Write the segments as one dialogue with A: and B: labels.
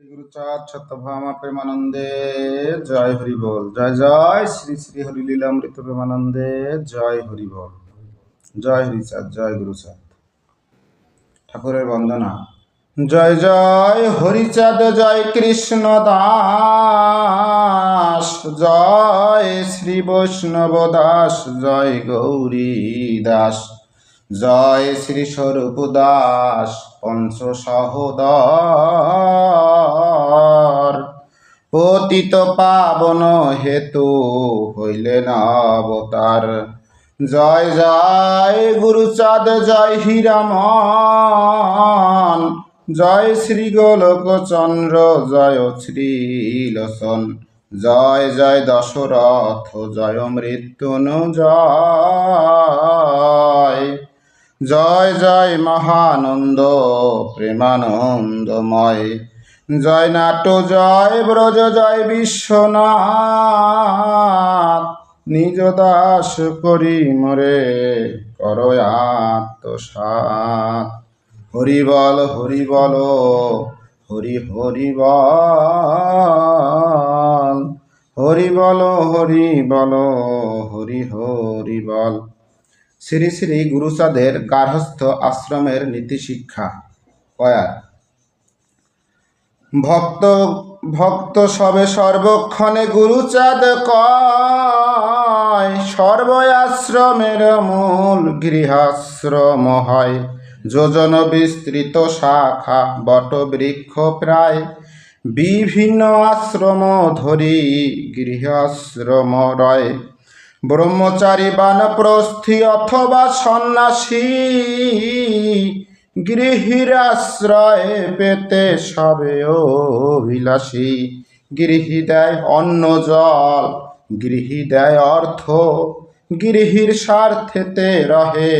A: গুরুচাঁদ সত্যভামা প্রেমানন্দে জয় জয় জয় শ্রী শ্রী হরি লীলামৃত প্রেমানন্দে জয় হরি বল জয় হরিচাঁদ জয় গুরুচাঁদ ঠাকুরের বন্দনা জয় জয় হরিচাঁদ জয় কৃষ্ণ দাস জয় শ্রী বৈষ্ণব দাস জয় গৌরী দাস জয় শ্রী স্বরূপ দাস পঞ্চ সহোদর পতিত পাবন হেতু হইলেন অবতার জয় জয় গুরুচাঁদ, জয় হীরামন। জয় শ্রী গোলক চন্দ্র জয় শ্রী লোচন। জয় জয় দশরথ, জয় মৃত্যুন জয় জয় জয় মহানন্দ, প্রেমানন্দময়। জয় নাট জয় ব্রজ, জয় বিশ্বনাথ। নিজ দাস করি মরে করয় আত্মসাত হরি বল হরি বল, হরি হরি বল। হরি বল হরি বল, হরি হরি বল। শ্রী শ্রী গুরুচাঁদের গার্হস্থ আশ্রমের নীতি শিক্ষা কয়ার ভক্ত ভক্ত সবে সর্বক্ষণে গুরুচাঁদ কয়, সর্বয়াশ্রমের মূল গৃহাশ্রম হয়। যোজন বিস্তৃত শাখা, বট বৃক্ষ প্রায়। বিভিন্ন আশ্রম ধরি গৃহাশ্রম রয়। ব্রহ্মচারী বানপ্রস্থি অথবা সন্ন্যাসী গৃহীর আশ্রয় পেতে সবে অভিলাষী। গৃহী দেয় অন্ন জল গৃহী দেয় অর্থ, গৃহীর স্বার্থেতে রহে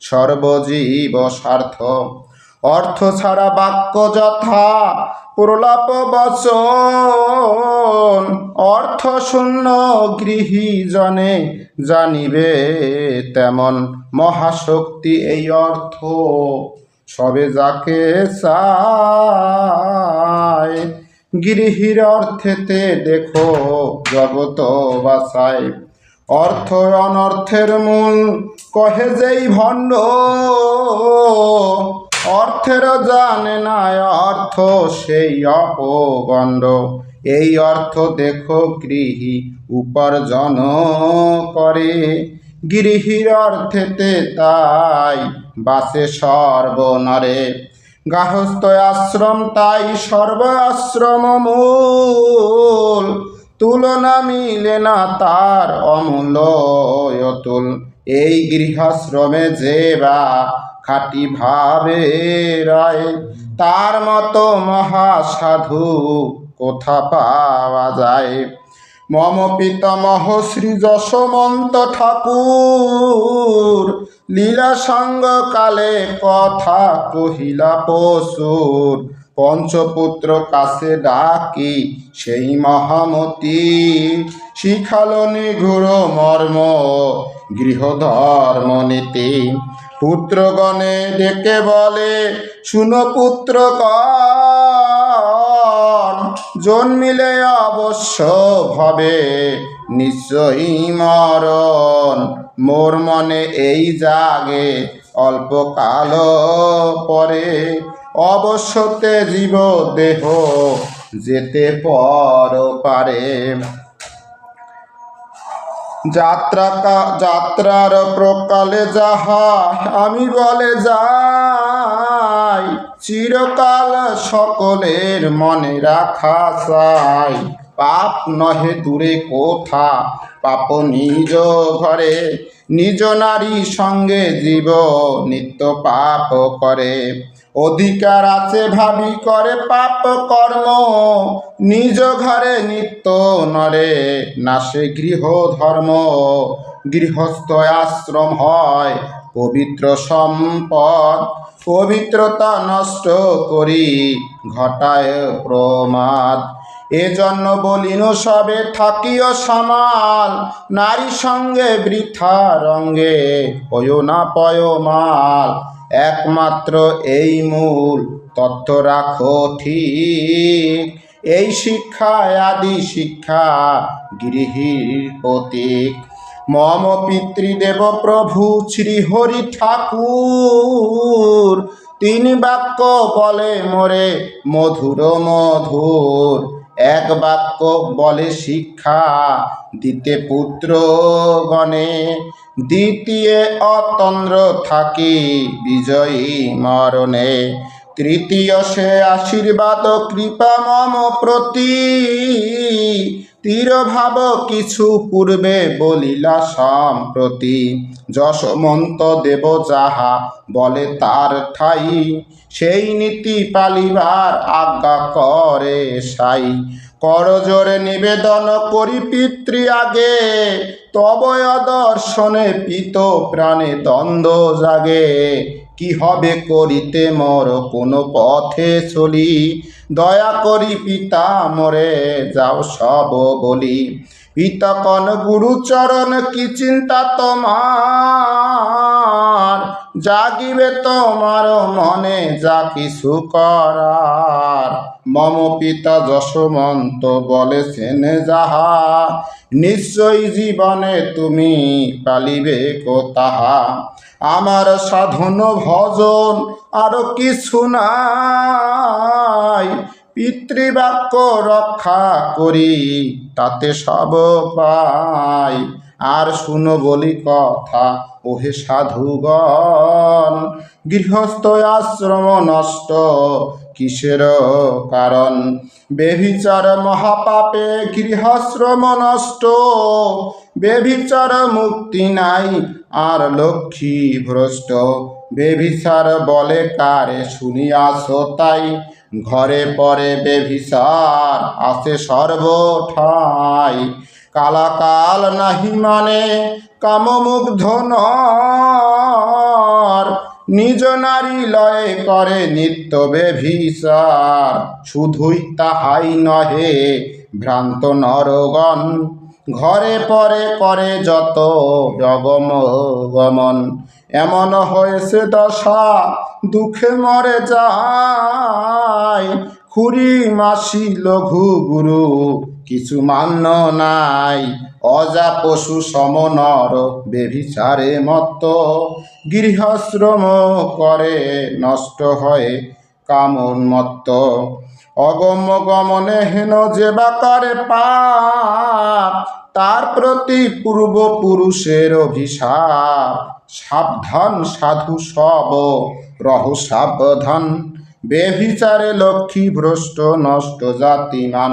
A: সর্বজীব স্বার্থ। অর্থ ছাড়া বাক্য যথা প্রলাপ বচন অর্থ শূন্য গৃহী জনে জানিবে তেমন মহাশক্তি এই অর্থ। সবে যাকে চায়, গৃহীর অর্থেতে দেখো জগত বাসায় অর্থ অনর্থের মূল, কহে যেই ভণ্ড অর্থের জানে না অর্থ সেই অপগণ্ড। এই অর্থ দেখো গৃহী উপার্জন করে। গৃহীর অর্থেতে তাই বাসে সর্বনরে। গাহস্থ আশ্রম তাই সর্বাশ্রম মূল। তুলনা মিলে না তার অমূল্য অতুল। এই গৃহাশ্রমে যে বা খাটি ভাবে রায়। তার মতো মহাসাধু কোথা পাওয়া যায়? মম পিতামহ শ্রী যশমন্ত ঠাকুর, লীলা সঙ্গ কালে কথা কহিলা পশুর পঞ্চপুত্র কাছে ডাকি সেই মহামতি। শিখালো নিঘুর মর্ম, গৃহধর্ম নীতি। পুত্রগণে ডেকে বলে, শুনো পুত্র জন্মিলে অবশ্য ভবে নিশ্চয়ই মরণ। মোর মনে এই জাগে, অল্প কাল পরে অবশ্যতে জীব দেহ যেতে পর পারে। যাত্রা যাত্রার প্রকালে যাহা আমি বলে যাই, চিরকাল সকলের মনে রাখা চাই। পাপ নহে দূরে কোথা, পাপ নিজ ঘরে। নিজ নারী সঙ্গে জীব নিত্য পাপ করে। অধিকার আছে ভাবি, করে পাপ কর্ম। নিজ ঘরে নিত্য নরে, নাশে গৃহ ধর্ম গৃহস্থ আশ্রম হয় পবিত্র সম্পদ। পবিত্রতা নষ্ট করি, ঘটায় প্রমাদ। এজন্য বলিন সবে থাকিও সামাল, নারী সঙ্গে বৃথা রঙ্গে পয় না পয় মাল একমাত্র এই মূল তত্ত্ব রাখো ঠিক। এই শিক্ষা, আদি শিক্ষা গৃহীর প্রতীক। মম পিতৃদেব প্রভু শ্রীহরি ঠাকুর। তিন বাক্য বলে মোরে মধুর মধুর। এক বাক্য বলে শিক্ষা দিতে পুত্র গণে। দ্বিতীয় অতন্দ্র থাকি বিজয়ী মরণে। তৃতীয় সে আশীর্বাদ, কৃপা, মম প্রতি। তীর ভাব কিছু পূর্বে বলিলা সম্প্রতি। যশমন্ত দেব যাহা বলে তার ঠাই, সেই নীতি পালিবার আজ্ঞা করে সাই। করজোরে নিবেদন করি পিতৃ আগে তবয় দর্শনে পিত প্রাণে দ্বন্দ্ব জাগে। কি হবে করিতে মর, কোন পথে চলি? দয়া করি পিতা মরে, যাও সব বলি। পিতা কন গুরুচরণ, কি চিন্তা তোমার? জাগিবে তোমার মনে যা কিছু করার। মম পিতা যশমন্ত বলেছেন, যাহা নিশ্চয় জীবনে তুমি পালিবে কো তাহা আমার সাধন, ভজন আরও কিছু নাই। পিতৃবাক্য রক্ষা করি, তাতে সব পাই। আর শুনো বলি কথা, ওহে সাধুগণ, গৃহস্থ আশ্রম নষ্ট, কিসের কারণ? বেভিচার মহাপাপে গৃহাশ্রম নষ্ট, বেভিচার মুক্তি নাই আর লক্ষ্মী ভ্রষ্ট। বেভিচার বলে কারে শুনিয়াছ তাই? ঘরে পরে বেভিচার আছে সর্বঠাই। কালাকাল নাহি মানে কামমুগ্ধ নর নিজ নারী লয়ে করে নিত্য বেভিচার শুধুই তাহাই নহে ভ্রান্ত নরগণ। ঘরে পরে করে যত জগম গমন এমন হয়েছে দশা, দুঃখে মরে যায়। খুরি মাসি লঘু গুরু কিছু মান্য নাই। অজা পশু সমনর বেভিচারে মত্ত। গৃহশ্রম করে নষ্ট হয় কামন মত্ত। অগম্য গমনে হেন যে বাকারে পাপ, তার প্রতি পূর্বপুরুষের অভিশাপ। সাবধান সাধু সব, রহ সাবধান। বেভিচারে লক্ষ্মী ভ্রষ্ট নষ্ট জাতিমান।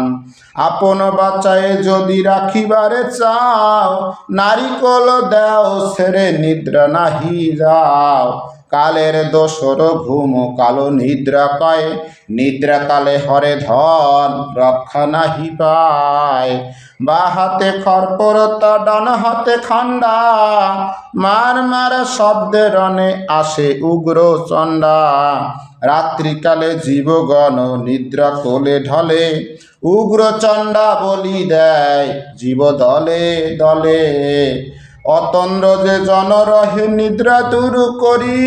A: আপন বাচ্চায় যদি রাখিবারে চাও, নারিকল দেও, ছেড়ে নিদ্রা নাহি যাও। কালের দোসর ঘুম, কালো নিদ্রা কয় নিদ্রা কালে হরে ধন, রক্ষা নাহি পায়। বা হাতে খরপরতা ডান হাতে খান্ডা। মার মার শব্দে রনে আসে উগ্র চণ্ডা। রাত্রিকালে জীবগণ নিদ্রা কোলে ঢলে উগ্র চণ্ডা বলি দেয় জীব দলে। দলে অতন্দ্র যে জন রহে নিদ্রা দূর করি,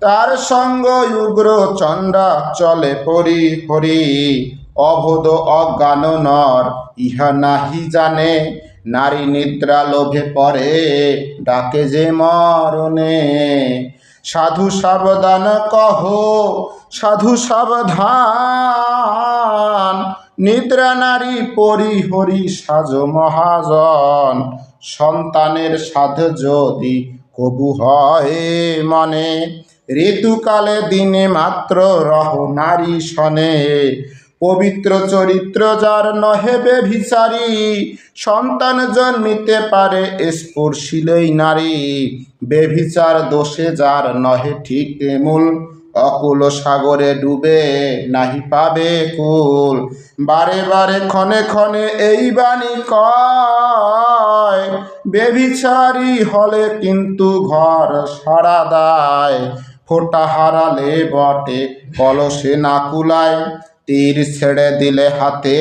A: তার সঙ্গ উগ্র চণ্ডা চলে পরি হরি অবোধ অজ্ঞান নর ইহা নাহি জানে, নারী নিদ্রা লোভে পড়ে, ডাকে যে মরণে। সাধু সাবধান কহ, সাধু সাবধান। নিদ্রা নারী পরি হরি সাজ মহাজন, সন্তানের সাধ যদি কবু হয় মনে। ঋতুকালে দিনে মাত্র রহ নারী শনে পবিত্র চরিত্র যার নহে বেভিচারী, সন্তান জন্মিতে পারে স্পর্শিলেই নারী। বেভিচার দোষে যার নহে ঠিক মূল অকুল সাগরে ডুবে নাহি পাবে কুল। বারে বারে ক্ষণে ক্ষণে এই বাণী কয়, বেভিচারী হলে কিন্তু ঘর সারা দায়, ফোটা হারালে বটে কলসে না কুলায়। তীর ছেড়ে দিলে হাতে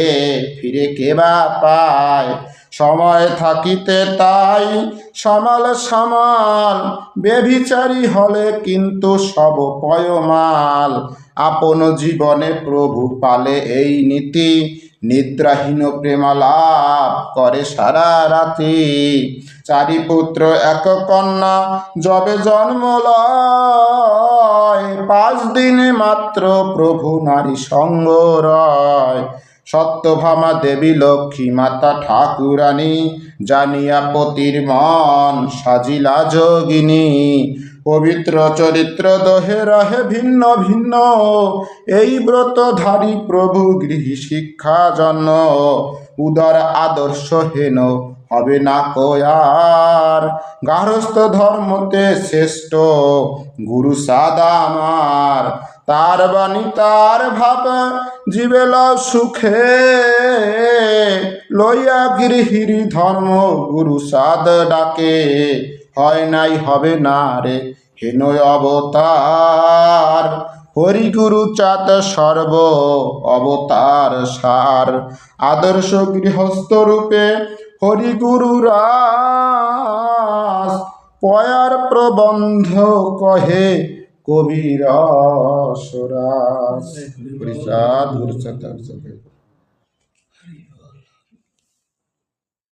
A: ফিরে কে বা পায়? সময় থাকিতে তাই সমাল সমাল বেভিচারী হলে কিন্তু সব পয়মাল। আপন জীবনে প্রভু পালে এই নীতি, নিদ্রাহীন প্রেমালাপ করে সারা রাতি। চারি পুত্র এক কন্যা, যবে জন্ম লয় পাঁচ দিনে মাত্র প্রভু নারী সঙ্গ রয়। সত্যভামা দেবী লক্ষ্মী মাতা ঠাকুরানী, জানিয়া পতির মন সাজিলা যোগিনী। পবিত্র চরিত্র দহে রহে ভিন্ন ভিন্ন। এই ব্রতধারী প্রভু গৃহী শিক্ষা জন্য উদার আদর্শ হেন হবে না কয়ার। গার্হস্থ ধর্মতে শ্রেষ্ঠ গুরু সাদামার তার বাণী, তার ভাব জীবেল সুখে। লইয়া গৃহিরি ধর্ম গুরু সাদ ডাকে। হয় নাই, হবে না রে, হেন অবতার। হরি গুরু চাঁদ সর্ব অবতার সার। আদর্শ গৃহস্থ রূপে হরি গুরু রাস পয়ার প্রবন্ধ কহে কবির সরাস হরিচাঁদ গুরুচাঁদ